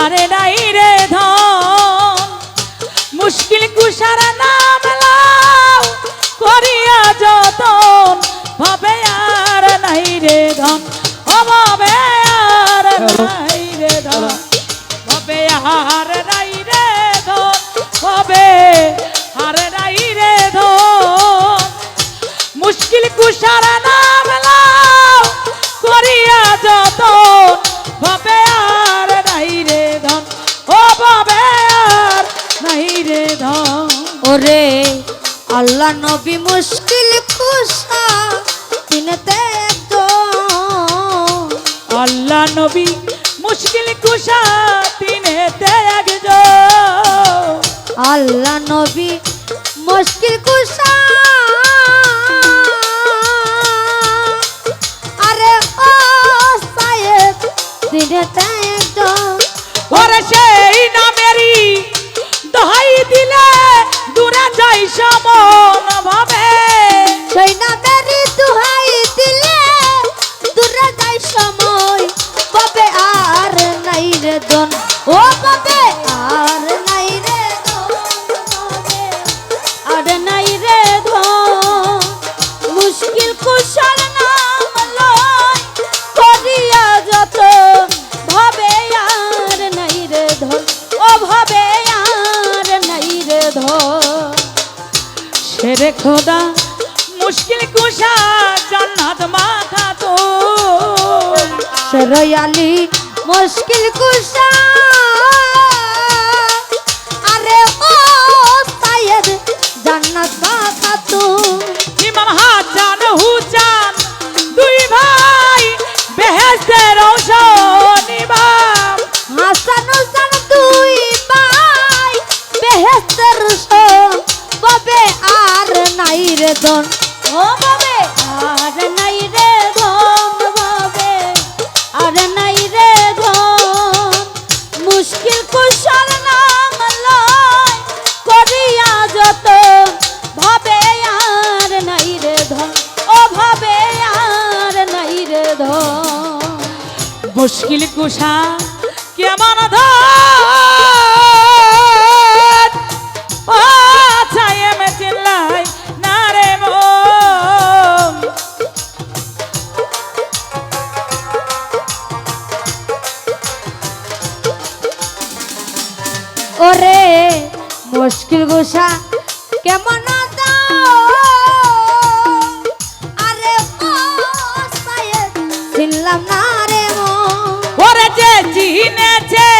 আরে নাই রে ধন। মুশকিল কুষার নাম লাও, করিয়া যতন। ভাবে আর নাই রে ধন। ও ভাবে আর নাই রে ধন। ভাবে আর নাই রে ধন। ভাবে আর নাই রে ধন। মুশকিল কুষার নাম ওরে, আল্লাহ নবী মুশকিল খুশা তিনতে আল্লাহ নবী মুশকিল কুষা তিনেতে আল্লাহ নবী মুশকিল খুশা আরে ও সায়েদ তিনতে একজন। ওরে সেই নামেরই দহাই দিলে। দূরে যাই খোদা মুশকিল কুষা জান্নাত মাথা তো। রয়ালি মুশকিল কুশা। আরে ও সাইয়েদ জান্নাত বাখা তু। ইমাম হাসান হুসান, দুই ভাই বেহেস্তের রোশন ইমাম হাসান হুসান দুই ভাই বেহেস্তের রে দন ও বাবে, আর নাই রে ধন বাবে, আর নাই রে ধন। মুশকিল কুশল নাম লয় করিয়া যত ভাবে আর নাই রে ধন, ও ভাবে আর নাই রে ধন। মুশকিল কুষা কেমন ধর মুশকিল গোসা কেমন? আরে ও সায়েদ চিনলাম না রে ওরে যে চিনেছে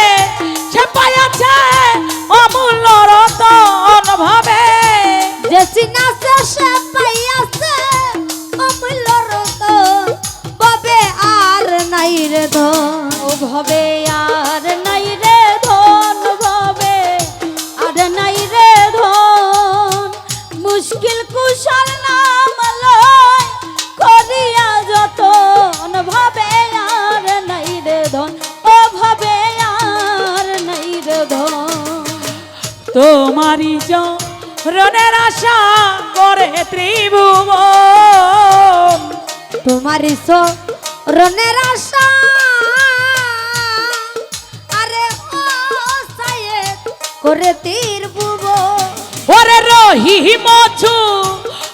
সে পাইয়াছে অমূল্য রতন ভাবে। যে চিনাছে সে পাইয়াছে অমূল্য আর নাই রে ভবে আর তোমারই রনের আশা করে ত্রিভুবন। তোমারই রনের আশা। আরে ও সায়েদ করে তীর বুব ওরে রহিমছু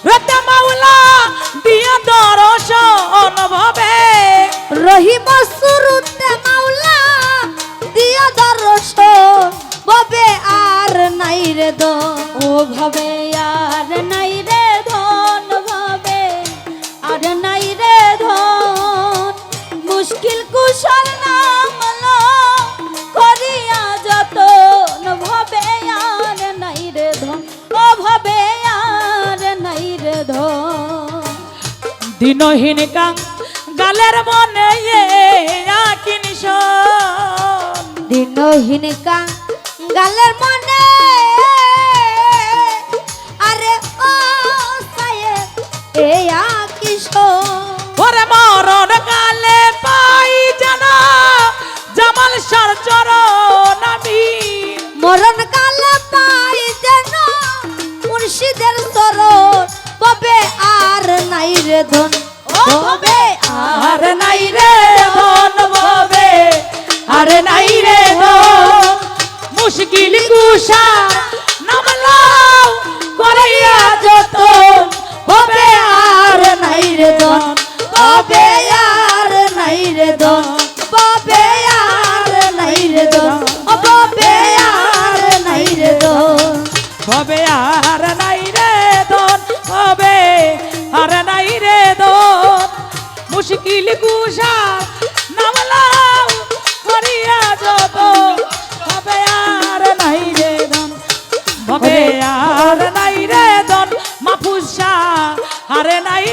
রতে মাওলা দিয়া দর্শন ভাবে রহিম সুরুতে রে ও ভবে আর নাই রে ধন ভবে আর নাই রে ধন। মুশকিল কুশল নাম লো করিয়া যত ভবে আর নাই রে ধন। ও ভবে আর নাই রে ধন। দিনহীন কাং গালের মনে আকিনিস দিনহীন কা গালের মনে ওরে মরণ কালে পাই জানা জামাল সার চরণ আমি। মরণ কালে পাই যেন মুর্শিদের সরণ পাবে আর নাই রে ধন পাবে আর নাই রে ধন ববে আর নাই রে ধন। কুষার নামলাও দন হবে আর নাই রে দন হবে আর নাই রে দন হবে আর নাই রে দন হবে আর নাই রে দন মুশকিল কুষার নামলাও করিয়া যতন হবে আর নাই রে দন হবে আর নাই রে দন মাফুসা আরে নাই